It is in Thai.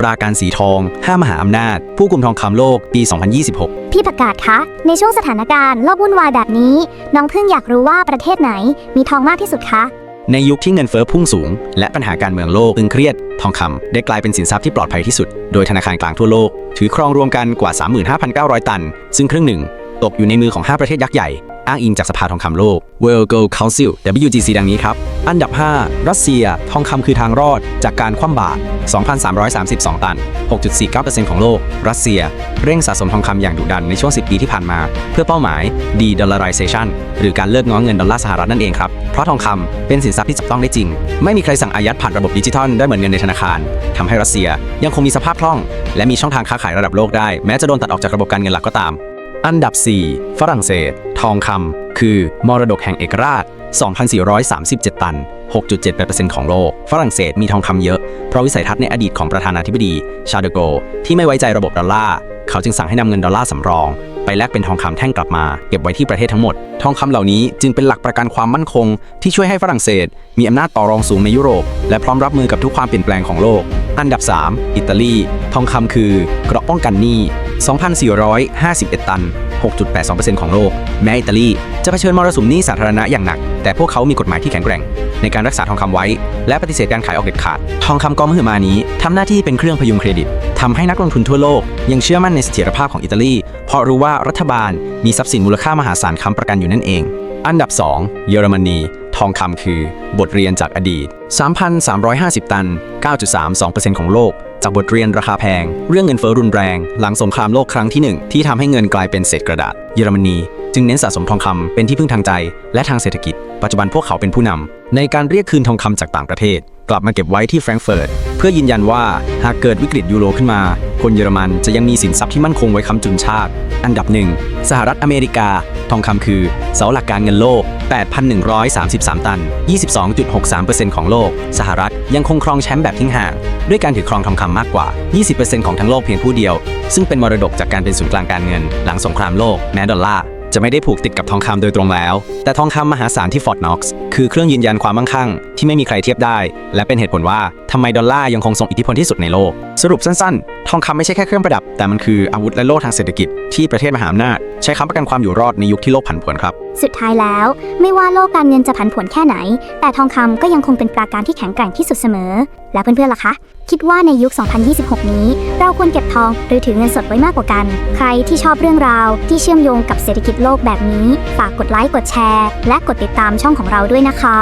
ปราการสีทอง 5 มหาอำนาจ ผู้กุมทองคำโลก ปี 2026 พี่ประกาศคะ ในช่วงสถานการณ์โลกวุ่นวายแบบนี้ น้องเพิ่งอยากรู้ว่าประเทศไหนมีทองมากที่สุดคะ ในยุคที่เงินเฟ้อพุ่งสูง และปัญหาการเมืองโลกตึงเครียด ทองคำได้กลายเป็นสินทรัพย์ที่ปลอดภัยที่สุด โดยธนาคารกลางทั่วโลก ถือครองรวมกันกว่า 35,900 ตัน ซึ่งครึ่งหนึ่งตกอยู่ในมือของ 5 ประเทศยักษ์ใหญ่ อ้างอิงจากสภาทองคำโลก World Gold Council WGC ดังนี้ครับ อันดับ 5 รัสเซีย ทองคำคือทางรอด จากการคว่ำบาตร 2,332 ตัน 6.49%ของโลก รัสเซีย เร่งสะสมทองคำอย่างดุดันในช่วง 10 ปีที่ผ่านมา เพื่อเป้าหมาย de-dollarization หรือการเลิกง้อเงินดอลลาร์สหรัฐนั่นเองครับ เพราะทองคำเป็นสินทรัพย์ที่จับต้องได้จริง ไม่มีใครสั่งอายัดผ่านระบบดิจิทัลได้เหมือนเงินในธนาคารทำให้รัสเซียยังคงมีสภาพคล่อง และมีช่องทางค้าขายระดับโลกได้แม้จะโดนตัดออกจากระบบการเงินหลักก็ตาม อันดับ 4 ฝรั่งเศส ทองคำคือ มรดกแห่งเอกราช 2,437 ตัน 6.78%ของโลก ฝรั่งเศสมีทองคำเยอะ เพราะวิสัยทัศน์ในอดีตของประธานาธิบดี ชาเดโก ที่ไม่ไว้ใจระบบดอลลาร์ เขาจึงสั่งให้นำเงินดอลลาร์สำรอง ไปแลกเป็นทองคำแท่งกลับมา เก็บไว้ที่ประเทศทั้งหมด ทองคำเหล่านี้จึงเป็นหลักประกันความมั่นคง ที่ช่วยให้ฝรั่งเศส มีอำนาจต่อรองสูงในยุโรป และพร้อมรับมือกับทุกความเปลี่ยนแปลงของโลก อันดับ 3 อิตาลี ทองคำคือเกราะป้องกันหนี้ 2,451 ตัน 6.82%ของโลก แม้อิตาลี จะเผชิญมรสุมนี้สาธารณะอย่างหนัก แต่พวกเขามีกฎหมายที่แข็งแกร่ง ในการรักษาทองคำไว้ และปฏิเสธการขายออกเด็ดขาด ทองคำกองมหึมานี้ทำหน้าที่เป็นเครื่องพยุงเครดิตทำให้นักลงทุนทั่วโลก ยังเชื่อมั่นในเสถียรภาพของอิตาลี เพราะรู้ว่ารัฐบาลมีทรัพย์สินมูลค่ามหาศาลค้ำประกันอยู่นั่นเอง อันดับ 2 เยอรมนีทองคำคือบทเรียนจากอดีต 3,350 ตัน 9.32%ของโลก จากบทเรียนราคาแพง เรื่องเงินเฟ้อรุนแรง หลังสงครามโลกครั้งที่ 1 ที่ทำให้เงินกลายเป็นเศษกระดาษ เยอรมนีจึงเน้นสะสมทองคำเป็นที่พึ่งทางใจ และทางเศรษฐกิจ ปัจจุบันพวกเขาเป็นผู้นำในการเรียกคืนทองคำจากต่างประเทศ กลับมาเก็บไว้ที่แฟรงก์เฟิร์ตเพื่อยืนยันว่าหากเกิดวิกฤตยูโรขึ้นมา คนเยอรมันจะยังมีสินทรัพย์ที่มั่นคงไว้ค้ำจุนชาติ อันดับหนึ่งสหรัฐอเมริกา ทองคำคือเสาหลักการเงินโลก 8,133 ตัน 22.63%ของโลก สหรัฐยังคงครองแชมป์แบบทิ้งห่าง ด้วยการถือครองทองคำมากกว่า 20%ของทั้งโลกเพียงผู้เดียว ซึ่งเป็นมรดกจากการเป็นศูนย์กลางการเงิน หลังสงครามโลกแม้ดอลลาร์จะไม่ได้ผูกติดกับทองคำโดยตรงแล้ว แต่ทองคำมหาศาลที่ฟอร์ดน็อกซ์คือเครื่องยืนยันความมั่งคั่ง ที่ไม่มีใครเทียบได้ และเป็นเหตุผลว่าทำไมดอลลาร์ยังคงทรงอิทธิพลที่สุดในโลก สรุปสั้นๆ ทองคำไม่ใช่แค่เครื่องประดับ แต่มันคืออาวุธและโล่ทางเศรษฐกิจที่ประเทศมหาอำนาจ ใช้ค้ำประกันความอยู่รอดในยุคที่โลกผันผวนครับ สุดท้ายแล้ว ไม่ว่าโลกการเงินจะผันผวนแค่ไหน แต่ทองคำก็ยังคงเป็นปราการที่แข็งแกร่งที่สุดเสมอ แล้วเพื่อนๆล่ะคะคิดว่าในยุค 2026 นี้ เราควรเก็บทองหรือถือเงินสดไว้มากกว่ากัน ใครที่ชอบเรื่องราวที่เชื่อมโยงกับเศรษฐกิจโลกแบบนี้ ฝากกดไลค์ กดแชร์ และกดติดตามช่องของเราด้วยนะคะ